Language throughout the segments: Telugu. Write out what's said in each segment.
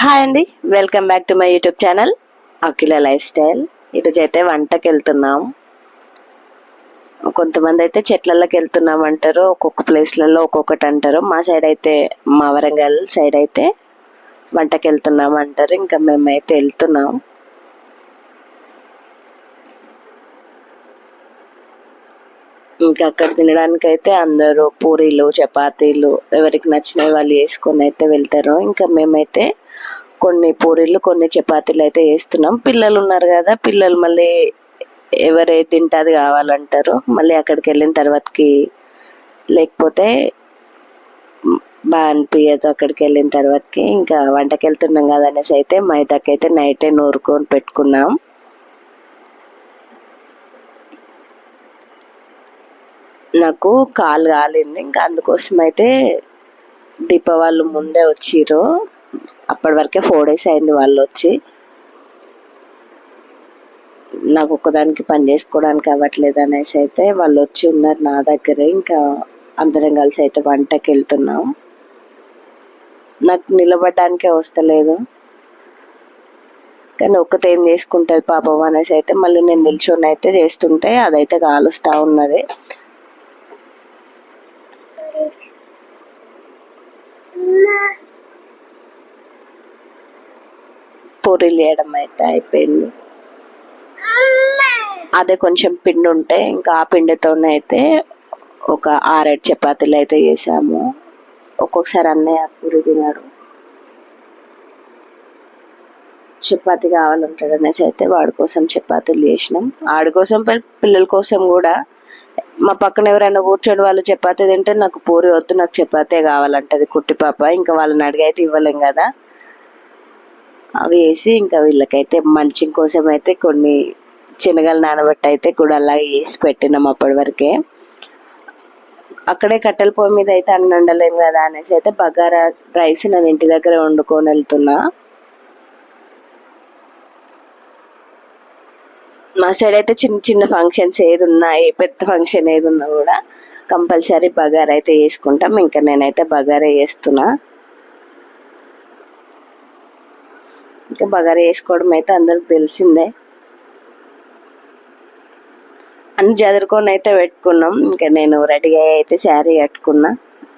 హాయ్ అండి. Welcome back to my YouTube channel Akhila lifestyle ఈరోజు అయితే వంటకి వెళ్తున్నాం కొంతమంది అయితే చెట్లలోకి వెళ్తున్నాం అంటారు ఒక్కొక్క ప్లేస్లలో ఒక్కొక్కటి అంటారు మా సైడ్ అయితే మా వరంగల్ సైడ్ అయితే వంటకి వెళ్తున్నాం అంటారు ఇంకా మేమైతే వెళ్తున్నాం ఇంకా అక్కడ తినడానికి అయితే అందరూ పూరీలు చపాతీలు ఎవరికి నచ్చినవి వాళ్ళు వేసుకొని అయితే వెళ్తారు. ఇంకా మేమైతే కొన్ని పూరీలు కొన్ని చపాతీలు అయితే వేస్తున్నాం. పిల్లలు ఉన్నారు కదా పిల్లలు మళ్ళీ ఎవరే తింటే కావాలంటారు. మళ్ళీ అక్కడికి వెళ్ళిన తర్వాతకి లేకపోతే బాగా అనిపించదు అక్కడికి వెళ్ళిన తర్వాతకి. ఇంకా వంటకి వెళ్తున్నాం కదా అనేసి అయితే మైదాకైతే నైటే నూరుకొని పెట్టుకున్నాం. నాకు కాలు కాలింది. ఇంకా అందుకోసం అయితే దీప వాళ్ళు ముందే వచ్చిర్రు. అప్పటి వరకే ఫోర్ డేస్ అయింది వాళ్ళు వచ్చి నాకు ఒక్కదానికి పని చేసుకోవడానికి అవ్వట్లేదు అనేసి అయితే వాళ్ళు వచ్చి ఉన్నారు నా దగ్గరే. ఇంకా అందరం కలిసి అయితే వంటకి వెళ్తున్నాం నాకు నిలబడడానికే వస్తలేదు. కానీ ఒక్కతే ఏం చేసుకుంటుంది పాపం అనేసి అయితే మళ్ళీ నేను నిల్చొని అయితే చేస్తుంటే అదైతే కాలుస్తూ ఉన్నది. పూరీలు వేయడం అయితే అయిపోయింది. అదే కొంచెం పిండి ఉంటే ఇంకా ఆ పిండితోనే అయితే ఒక ఆరేడు చపాతీలు అయితే చేసాము. ఒక్కొక్కసారి అన్నయ్య పూరి తినాడు. చపాతి కావాలంటాడు అనేసి అయితే వాడి కోసం చపాతీలు చేసినాం. ఆడి కోసం పిల్లల కోసం కూడా మా పక్కన ఎవరైనా కూర్చొని వాళ్ళు చపాతీ తింటే నాకు పూరి వద్దు నాకు చపాతే కావాలంటది కుట్టి పాప. ఇంకా వాళ్ళని అడిగి అయితే ఇవ్వలేం కదా. వేసి ఇంకా వీళ్ళకైతే మంచి కోసం అయితే కొన్ని శనగలు నానబెట్టి అయితే కూడా అలాగే వేసి పెట్టినాం అప్పటి వరకే. అక్కడే కట్టెల పొయ్యి మీద అయితే అన్ని ఉండలేము కదా అనేసి అయితే బగారా రైస్ నేను ఇంటి దగ్గర వండుకొని వెళ్తున్నా. మా సైడ్ అయితే చిన్న చిన్న ఫంక్షన్స్ ఏది ఉన్నా ఏ పెద్ద ఫంక్షన్ ఏది ఉన్నా కూడా కంపల్సరీ బగారా అయితే వేసుకుంటాం ఇంకా నేనైతే బగారా వేస్తున్నా ఇంకా బగారా వేసుకోవడం అయితే అందరికి తెలిసిందే. అన్ని చదువుకొని అయితే పెట్టుకున్నాం. ఇంకా నేను రెడీ అయ్యి అయితే శారీ కట్టుకున్నా.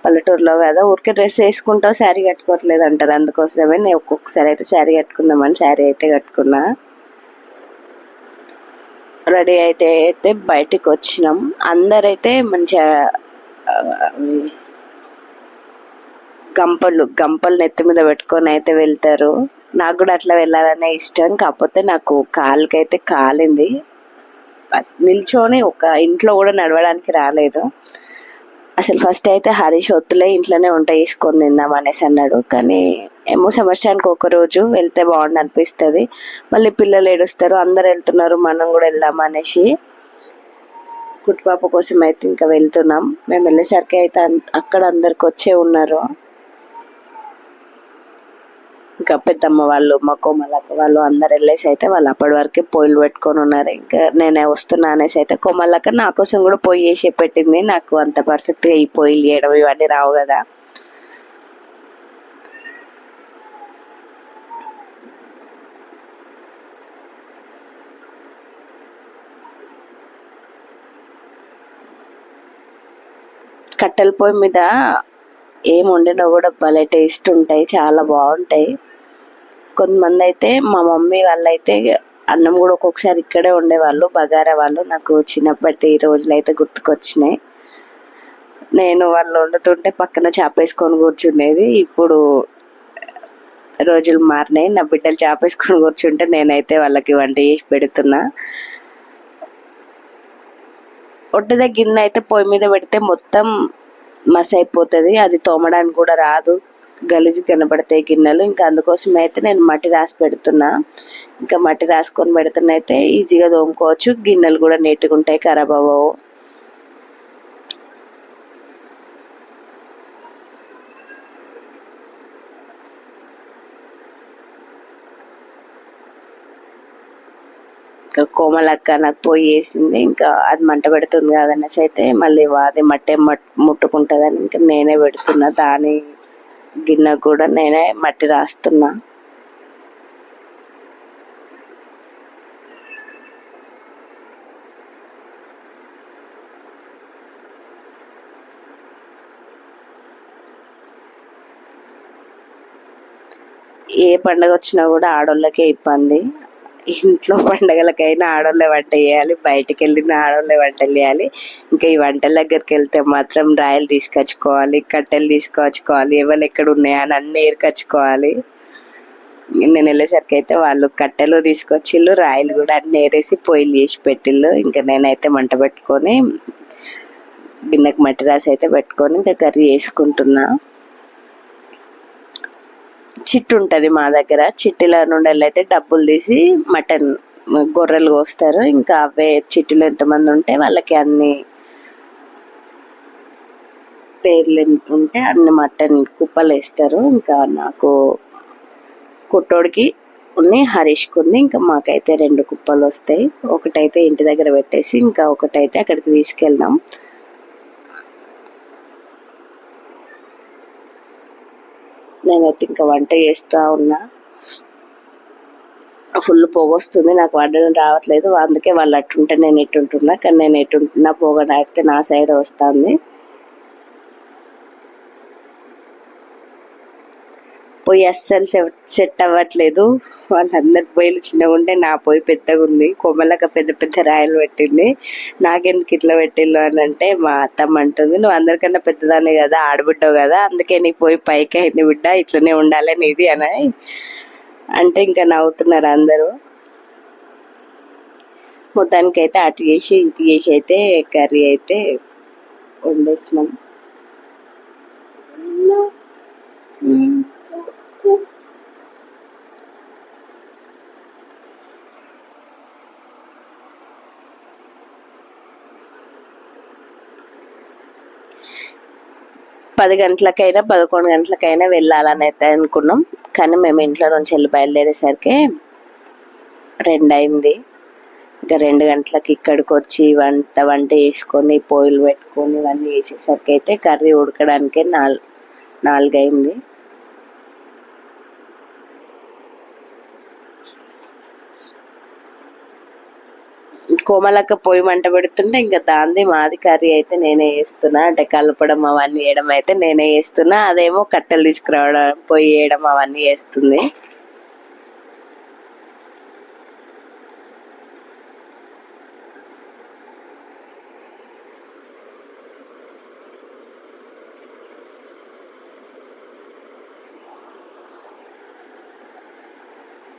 పల్లెటూరులో కదా ఊరికే డ్రెస్ వేసుకుంటావు శారీ కట్టుకోవట్లేదు అంటారు. అందుకోసమే నేను ఒక్కొక్కసారి అయితే శారీ కట్టుకుందామని శారీ అయితే కట్టుకున్నా. రెడీ అయితే అయితే బయటికి వచ్చినాం. అందరైతే మంచిగా గంపలు గంపలు నెత్తి మీద పెట్టుకొని అయితే వెళ్తారు. నాకు కూడా అట్లా వెళ్ళాలనే ఇష్టం. కాకపోతే నాకు కాలుకైతే కాలింది. నిల్చొని ఒక ఇంట్లో కూడా నడవడానికి రాలేదు. అసలు ఫస్ట్ అయితే హరీష్ ఒత్తులే ఇంట్లోనే వంట చేసుకొని తిందాం అనేసి అన్నాడు. కానీ ఏమో సంవత్సరానికి ఒక రోజు వెళ్తే బాగుండు అనిపిస్తుంది. మళ్ళీ పిల్లలు ఏడుస్తారు అందరు వెళ్తున్నారు మనం కూడా వెళ్దాం అనేసి. కుట్టుపాప కోసం అయితే ఇంకా వెళ్తున్నాం. మేము వెళ్ళేసరికి అయితే అక్కడ అందరికి వచ్చే ఉన్నారు. ఇంకా పెద్దమ్మ వాళ్ళు మా కోమలక్క వాళ్ళు అందరు వెళ్ళేసి అయితే వాళ్ళు అప్పటి వరకే పొయ్యిలు పెట్టుకొని ఉన్నారు. ఇంకా నేనే వస్తున్నా అనేసి అయితే కోమలక్క నా కోసం కూడా పొయ్యి వేసి పెట్టింది. నాకు అంత పర్ఫెక్ట్గా ఈ పొయ్యిలు చేయడం ఇవన్నీ రావు కదా. కట్టెల పొయ్యి మీద ఏం వండినా కూడా భలే టేస్ట్ ఉంటాయి చాలా బాగుంటాయి. కొంతమంది అయితే మా మమ్మీ వాళ్ళైతే అన్నం కూడా ఒక్కొక్కసారి ఇక్కడే ఉండేవాళ్ళు బగారా వాళ్ళు. నాకు చిన్నప్పటి రోజులు అయితే గుర్తుకొచ్చినాయి. నేను వాళ్ళు వండుతుంటే పక్కన చాపేసుకొని కూర్చునేది ఇప్పుడు రోజులు మారినాయి. నా బిడ్డలు చాపేసుకొని కూర్చుంటే నేనైతే వాళ్ళకి వంట చేసి పెడుతున్నా. ఒడ్డద గిన్నె అయితే పొయ్యి మీద పెడితే మొత్తం మస్ అయిపోతుంది అది తోమడానికి కూడా రాదు. గలీజు కనబడతాయి గిన్నెలు. ఇంకా అందుకోసం అయితే నేను మట్టి రాసి పెడుతున్నా. ఇంకా మట్టి రాసుకొని పెడుతున్నా అయితే ఈజీగా తోముకోవచ్చు. గిన్నెలు కూడా నీట్గా ఉంటాయి ఖరాబ్ అవ్వవు. ఇంకా కోమలక్క నాకు పోయి వేసింది. ఇంకా అది మంట పెడుతుంది కదనేసి అయితే మళ్ళీ అది మట్టే మట్ ముట్టుకుంటుందని ఇంకా నేనే పెడుతున్నా. దాని గిన్నె కూడా నేనే మట్టి రాస్తున్నా. ఏ పండగ వచ్చినా కూడా ఆడోళ్ళకే ఇబ్బంది. ఇంట్లో పండగలకైనా ఆడోళ్ళే వంట చేయాలి బయటికి వెళ్ళిన ఆడోళ్ళే వంటలు చేయాలి. ఇంకా ఈ వంటల దగ్గరికి వెళ్తే మాత్రం రాయలు తీసుకొచ్చుకోవాలి కట్టెలు తీసుకొచ్చుకోవాలి ఎవరు ఎక్కడ ఉన్నాయా అని అన్నీ ఏరుకొచ్చుకోవాలి. నేను వెళ్ళేసరికి అయితే వాళ్ళు కట్టెలు తీసుకొచ్చిళ్ళు రాయలు కూడా అన్ని ఏరేసి పొయ్యిలు చేసి పెట్టిళ్ళు. ఇంకా నేనైతే మంట పెట్టుకొని గిన్నెకి మట్టి రాసి అయితే పెట్టుకొని ఇంకా కర్రీ చేసుకుంటున్నా. చిట్టు ఉంటుంది మా దగ్గర. చిట్టిలో నుండి అయితే డబ్బులు తీసి మటన్ గొర్రెలు కోస్తారు. ఇంకా అవే చిట్టిలో ఎంతమంది ఉంటే వాళ్ళకి అన్ని పేర్లు ఉంటే అన్ని మటన్ కుప్పలు వేస్తారు. ఇంకా నాకు కుట్టోడికి ఉన్ని హరీష్కి ఉంది. ఇంకా మాకైతే రెండు కుప్పలు వస్తాయి. ఒకటైతే ఇంటి దగ్గర పెట్టేసి ఇంకా ఒకటైతే అక్కడికి తీసుకెళ్ళినాం నేనైతే ఇంకా వంట చేస్తూ ఉన్నా. ఫుల్ పొగ వస్తుంది నాకు వండడం రావట్లేదు. అందుకే వాళ్ళు అట్టుంటే నేను ఎట్టుంటున్నా కానీ నేను ఎట్టుంటున్నా పొగ నాకితే నా సైడ్ వస్తుంది. పొయ్యి అస్సలు సెట్ అవ్వట్లేదు. వాళ్ళందరి పొయ్యిలు చిన్నగా ఉంటే నా పొయ్యి పెద్దగా ఉంది. కొమ్మలక పెద్ద పెద్ద రాయలు పెట్టింది. నాకెందుకు ఇట్లా పెట్టిల్లు అని అంటే మా అత్తమ్మ అంటుంది నువ్వు అందరికన్నా పెద్దదాన్ని కదా ఆడబిడ్డవు కదా అందుకే నీ పొయ్యి పైకి అయింది బిడ్డ ఇట్లనే ఉండాలని ఇది అని అంటే ఇంకా నవ్వుతున్నారు అందరూ. మొత్తానికి అయితే అటు చేసి ఇటు చేసి అయితే కర్రీ అయితే వండేసినాం. పది గంటలకైనా పదకొండు గంటలకైనా వెళ్ళాలని అయితే అనుకున్నాం. కానీ మేము ఇంట్లో నుంచి వెళ్ళి బయలుదేరేసరికి రెండు అయింది ఇంకా రెండు గంటలకి ఇక్కడికి వచ్చి వంట వంట చేసుకొని పొయ్యిలు పెట్టుకొని ఇవన్నీ చేసేసరికి అయితే కర్రీ ఉడకడానికే నాలుగు నాలుగైంది. కోమలక్క పొయ్యి మంట పెడుతుంటే ఇంకా దాంది మాది కర్రీ అయితే నేనే చేస్తున్నా. అంటే కలపడం అవన్నీ వేయడం అయితే నేనే చేస్తున్నా. అదేమో కట్టెలు తీసుకురావడం పొయ్యి వేయడం అవన్నీ చేస్తుంది.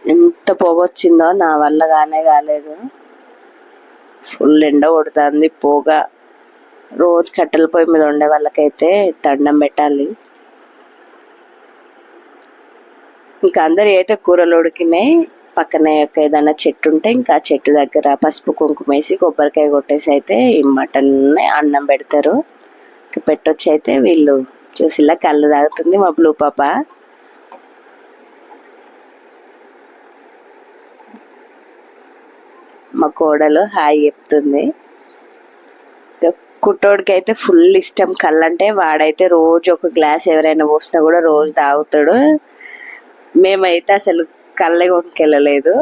ఎంత పొగొచ్చిందో నా వల్ల కానే కాలేదు. ఫుల్ ఎండ కొడుతుంది పోగ. రోజు కట్టెల పొయ్యి మీద ఉండే వాళ్ళకైతే దండం పెట్టాలి. ఇంకా అందరు అయితే కూరలు ఉడికినాయి పక్కనే ఒక ఏదైనా చెట్టు ఉంటే ఇంకా చెట్టు దగ్గర పసుపు కుంకుమ వేసి కొబ్బరికాయ కొట్టేసి అయితే ఈ మటన్ అన్నం పెడతారు. పెట్టొచ్చి అయితే వీళ్ళు చూసిలా కళ్ళు తాగుతుంది మా బ్లూ పాప. మా కోడలు హాయ్ చెప్తుంది. కుట్టోడికి అయితే ఫుల్ ఇష్టం కళ్ళు అంటే వాడైతే రోజు ఒక గ్లాస్ ఎవరైనా పోసినా కూడా రోజు తాగుతాడు. మేమైతే అసలు కళ్ళే కొనుకెళ్ళలేదు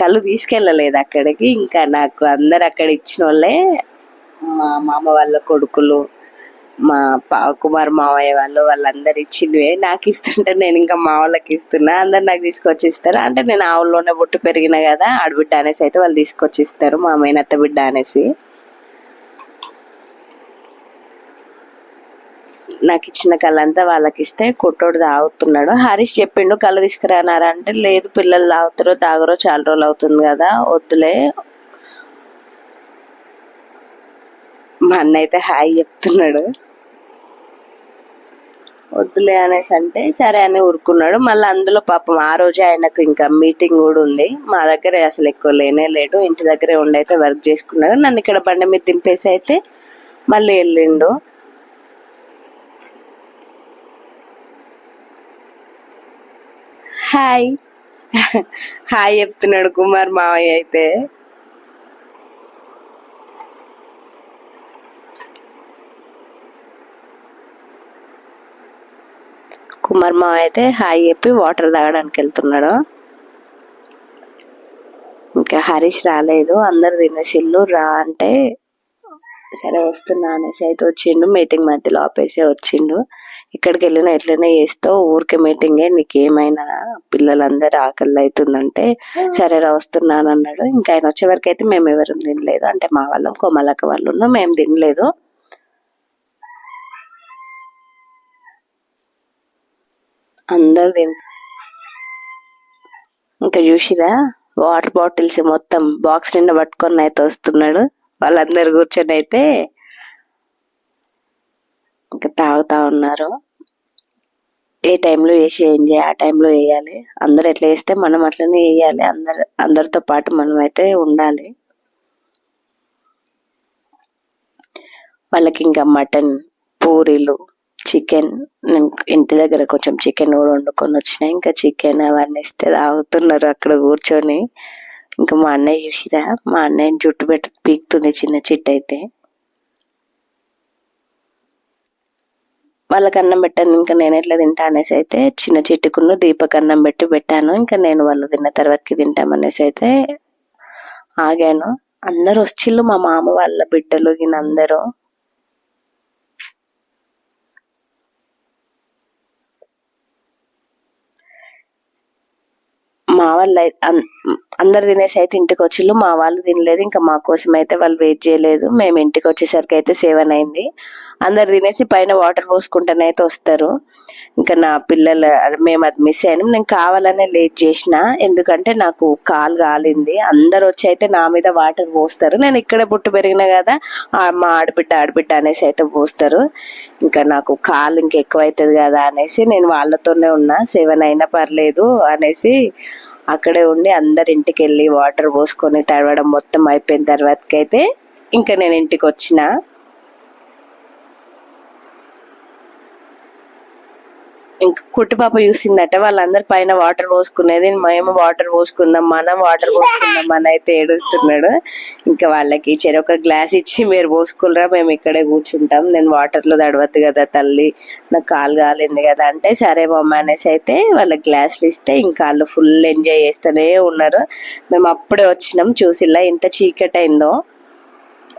కళ్ళు తీసుకెళ్ళలేదు అక్కడికి. ఇంకా నాకు అందరు అక్కడ ఇచ్చిన వాళ్ళే మా మామ వాళ్ళ కొడుకులు. మా పా కుమార్ మావయ్య వాళ్ళు వాళ్ళందరు ఇచ్చినవే. నాకు ఇస్తుంటే నేను ఇంకా మా వాళ్ళకి ఇస్తున్నా. అందరు నాకు తీసుకొచ్చి ఇస్తారు అంటే నేను ఆవుల్లోనే బొట్టు పెరిగిన కదా ఆడబిడ్డ అనేసి అయితే వాళ్ళు తీసుకొచ్చి ఇస్తారు మా మేనత్త బిడ్డ అనేసి. నాకు ఇచ్చిన కళ్ళంతా వాళ్ళకి ఇస్తే కొట్టోడు తాగుతున్నాడు. హరీష్ చెప్పిండు కళ్ళు తీసుకురానారా అంటే లేదు పిల్లలు తాగుతారో తాగరో చాలా రోజులు అవుతుంది కదా వద్దులే. మా అన్న అయితే హాయ్ చెప్తున్నాడు. వద్దులే అనేసి అంటే సరే అని ఊరుకున్నాడు. మళ్ళీ అందులో పాపం ఆ రోజే ఆయనకు ఇంకా మీటింగ్ కూడా ఉంది. మా దగ్గర అసలు ఎక్కువ లేనే లేడు. ఇంటి దగ్గరే ఉండి అయితే వర్క్ చేసుకున్నాడు. నన్ను ఇక్కడ బండి మీద దింపేసి అయితే మళ్ళీ వెళ్ళిండు. హాయ్. హాయ్ చెప్తున్నాడు కుమార్ మావయ్య అయితే. మరి మా అయితే హాయ్ చెప్పి వాటర్ తాగడానికి వెళ్తున్నాడు. ఇంకా హరీష్ రాలేదు అందరు తినేసిల్లు రా అంటే సరే వస్తున్నా అనేసి అయితే వచ్చిండు. మీటింగ్ మధ్యలో ఆపేసి వచ్చిండు. ఇక్కడికి వెళ్ళినా ఎట్లనే చేస్తావు ఊరికే మీటింగే నీకేమైనా పిల్లలందరూ ఆకలి అవుతుందంటే సరే రా వస్తున్నాను అన్నాడు. ఇంకా ఆయన వచ్చే వరకు అయితే మేము ఎవరు తినలేదు. అంటే మా వాళ్ళం కోమలక్క వాళ్ళు ఉన్నాం మేము తినలేదు. అందరు ఇంకా చూసిరా? వాటర్ బాటిల్స్ మొత్తం బాక్స్ నిండా పట్టుకొని అయితే వస్తున్నాడు. వాళ్ళందరు కూర్చొని అయితే ఇంకా తాగుతా ఉన్నారు. ఏ టైంలో వేసి ఏం చేయాలి? ఆ టైంలో వేయాలి అందరు ఎట్లా వేస్తే మనం అట్లనే వేయాలి అందరు అందరితో పాటు మనం అయితే ఉండాలి. వాళ్ళకి ఇంకా మటన్ పూరీలు చికెన్ నేను ఇంటి దగ్గర కొంచెం చికెన్ కూడా వండుకొని వచ్చిన. ఇంకా చికెన్ అవన్నీ ఇస్తే తాగుతున్నారు అక్కడ కూర్చొని. ఇంకా మా అన్నయ్య చూసిరా? మా అన్నయ్య జుట్టు పెట్టి పీకుతుంది చిన్న చిట్టు అయితే. వాళ్ళకి అన్నం పెట్టాను. ఇంకా నేను ఎట్లా తింటా అనేసి అయితే చిన్న చిట్టుకున్న దీపక్ అన్నం పెట్టి పెట్టాను. ఇంకా నేను వాళ్ళు తిన్న తర్వాతకి తింటామనేసి అయితే ఆగాను. అందరు వచ్చిళ్ళు మా మామ వాళ్ళ బిడ్డలు ఈయన అందరూ. మా వాళ్ళు అన్- అందరు తినేసి అయితే ఇంటికి వచ్చిళ్ళు. మా వాళ్ళు తినలేదు. ఇంకా మా కోసం అయితే వాళ్ళు వెయిట్ చేయలేదు. మేము ఇంటికి వచ్చేసరికి అయితే సెవెన్ అయింది. అందరు తినేసి పైన వాటర్ పోసుకుంటూనే అయితే వస్తారు. ఇంకా నా పిల్లలు మేము అది మిస్ అయ్యాను నేను కావాలనే లేట్ చేసిన. ఎందుకంటే నాకు కాలు కాలింది. అందరు వచ్చి అయితే నా మీద వాటర్ పోస్తారు. నేను ఇక్కడే పుట్టి పెరిగినా కదా మా ఆడబిడ్డ ఆడబిడ్డ అనేసి అయితే పోస్తారు. ఇంకా నాకు కాలు ఇంకా ఎక్కువ అవుతుంది కదా అనేసి నేను వాళ్ళతోనే ఉన్నా. సెవెన్ అయినా పర్లేదు అనేసి అక్కడే ఉండి అందరి ఇంటికి వెళ్ళి వాటర్ పోసుకొని తడవడం మొత్తం అయిపోయిన తర్వాతకైతే ఇంకా నేను ఇంటికి వచ్చిన ఇంకా కుట్టుపాప చూసిందట వాళ్ళందరి పైన వాటర్ పోసుకునేది మేము వాటర్ పోసుకుందాం మనం వాటర్ పోసుకుందాం అని అయితే ఏడుస్తున్నాడు. ఇంకా వాళ్ళకి చెరొక గ్లాస్ ఇచ్చి మీరు పోసుకులరా మేము ఇక్కడే కూర్చుంటాం నేను వాటర్లో తడవద్దు కదా తల్లి నాకు కాలు కాలింది కదా అంటే సరే మమ్మ అనేసి అయితే వాళ్ళకి గ్లాసులు ఇస్తే ఇంకా వాళ్ళు ఫుల్ ఎంజాయ్ చేస్తూనే ఉన్నారు. మేము అప్పుడే వచ్చినాం చూసిలా ఇంత చీకటైందో.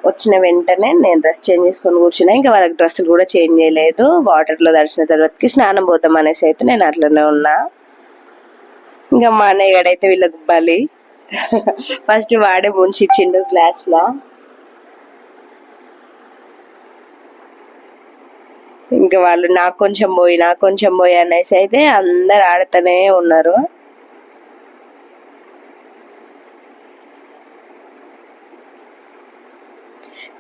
వచ్చిన వెంటనే నేను డ్రెస్ చేంజ్ చేసుకొని కూర్చున్నా. ఇంకా వాళ్ళకి డ్రెస్సులు కూడా చేంజ్ చేయలేదు. వాటర్లో దర్శన తర్వాతకి స్నానం పోతాం అనేసి అయితే నేను అట్లనే ఉన్నా. ఇంకా మా అన్నయ్య అయితే వీళ్ళకి బలి ఫస్ట్ వాడే ముంచి ఇచ్చిండు గ్లాస్లో ఇంకా వాళ్ళు నాకు కొంచెం పోయి నాకు కొంచెం పోయి అనేసి అయితే అందరు ఆడుతూనే ఉన్నారు.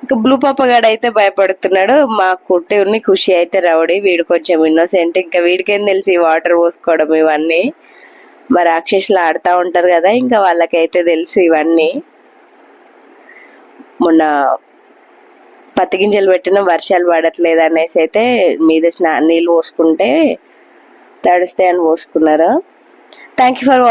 ఇంకా బ్లూ పాపగాడు అయితే భయపడుతున్నాడు. మా కుట్టి ఖుషి అయితే రౌడీ. వీడు కొంచెం ఇన్నోసెంట్ ఇంకా వీడికేం తెలిసి వాటర్ పోసుకోవడం ఇవన్నీ. మా రాక్షసులు ఆడుతూ ఉంటారు కదా ఇంకా వాళ్ళకైతే తెలుసు ఇవన్నీ. మొన్న పత్తి గింజలు పెట్టిన వర్షాలు పడట్లేదు అనేసి అయితే మీద స్నా నీళ్ళు పోసుకుంటే తడుస్తాయని పోసుకున్నారు. Thank you for